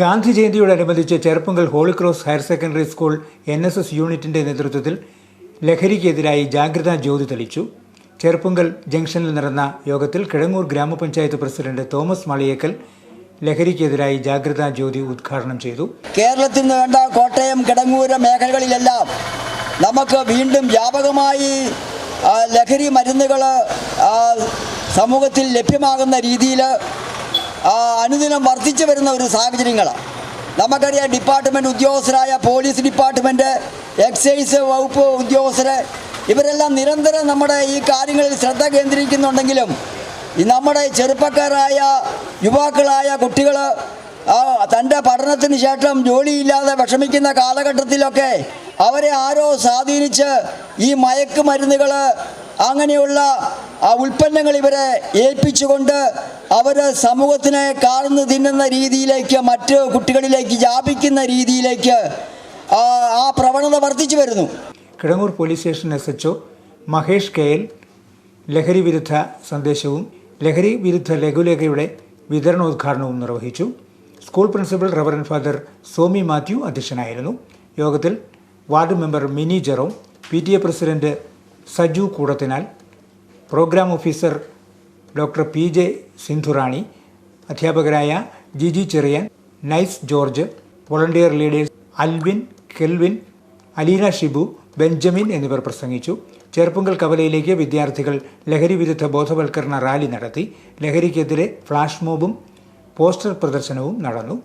Gandhi ജയന്തിയോടനുബന്ധിച്ച് Cheruppunkal holy cross higher secondary school N S S യൂണിറ്റിന്റെ നേതൃത്വത്തിൽ ലഹരിക്കെതിരായി ജാഗ്രതാ ജ്യോതി തെളിച്ചു. ചെറുപ്പങ്കൽ ജംഗ്ഷനിൽ നടന്ന യോഗത്തിൽ കിഴങ്ങൂർ ഗ്രാമപഞ്ചായത്ത് പ്രസിഡന്റ് തോമസ് മളിയേക്കൽ ലഹരിക്കെതിരായി ജാഗ്രതാ ജ്യോതി ഉദ്ഘാടനം ചെയ്തു. കേരളത്തിൽ നിന്ന് വേണ്ട കോട്ടയം കിടങ്ങൂര മേഖലകളിലെല്ലാം നമുക്ക് വീണ്ടും വ്യാപകമായി ലഹരി മരുന്നുകൾ സമൂഹത്തിൽ ലഭ്യമാകുന്ന രീതിയിൽ അനുദിനം വർദ്ധിച്ചു വരുന്ന ഒരു സാഹചര്യങ്ങളാണ് നമുക്കറിയാം ഡിപ്പാർട്ട്മെന്റ് ഉദ്യോഗസ്ഥരായ പോലീസ് ഡിപ്പാർട്ട്മെന്റ് എക്സൈസ് വകുപ്പ് ഉദ്യോഗസ്ഥർ ഇവരെല്ലാം നിരന്തരം നമ്മുടെ ഈ കാര്യങ്ങളിൽ ശ്രദ്ധ കേന്ദ്രീകരിക്കുന്നുണ്ടെങ്കിലും നമ്മുടെ ചെറുപ്പക്കാരായ യുവാക്കളായ കുട്ടികൾ തന്റെ പഠനത്തിന് ശേഷം ജോലിയില്ലാതെ വിഷമിക്കുന്ന കാലഘട്ടത്തിലൊക്കെ അവരെ ആരോ സ്വാധീനിച്ച് ഈ മയക്കുമരുന്നുകൾ അങ്ങനെയുള്ള ആ ഉൽപ്പന്നങ്ങൾ ഇവരെ ഏൽപ്പിച്ചുകൊണ്ട് അവർ സമൂഹത്തിനെ കാർന്നു തിന്നുന്ന രീതിയിലേക്ക് മറ്റ് കുട്ടികളിലേക്ക് വ്യാപിക്കുന്ന രീതിയിലേക്ക് ആ, പ്രവണത വർദ്ധിച്ചു വരുന്നു. Kidangoor police station S H Mahesh K L ലഹരി വിരുദ്ധ സന്ദേശവും ലഹരി വിരുദ്ധ ലഘുലേഖയുടെ വിതരണോദ്ഘാടനവും നിർവഹിച്ചു. School principal reverend father Somy Mathew അധ്യക്ഷനായിരുന്നു. യോഗത്തിൽ ward member Mini Jerome P T A president Saju Koodathinal programme officer doctor P J Sindhurani അധ്യാപകരായ ജിജി ചെറിയാൻ നൈസ് ജോർജ് വോളണ്ടിയർ ലീഡേഴ്സ് അൽവിൻ കെൽവിൻ അലീന ഷിബു ബെഞ്ചമിൻ എന്നിവർ പ്രസംഗിച്ചു. ചെറുപ്പുങ്കൽ കവലയിലേക്ക് വിദ്യാർത്ഥികൾ ലഹരി വിരുദ്ധ ബോധവൽക്കരണ റാലി നടത്തി. ലഹരിക്കെതിരെ ഫ്ലാഷ് മോബും പോസ്റ്റർ പ്രദർശനവും നടന്നു.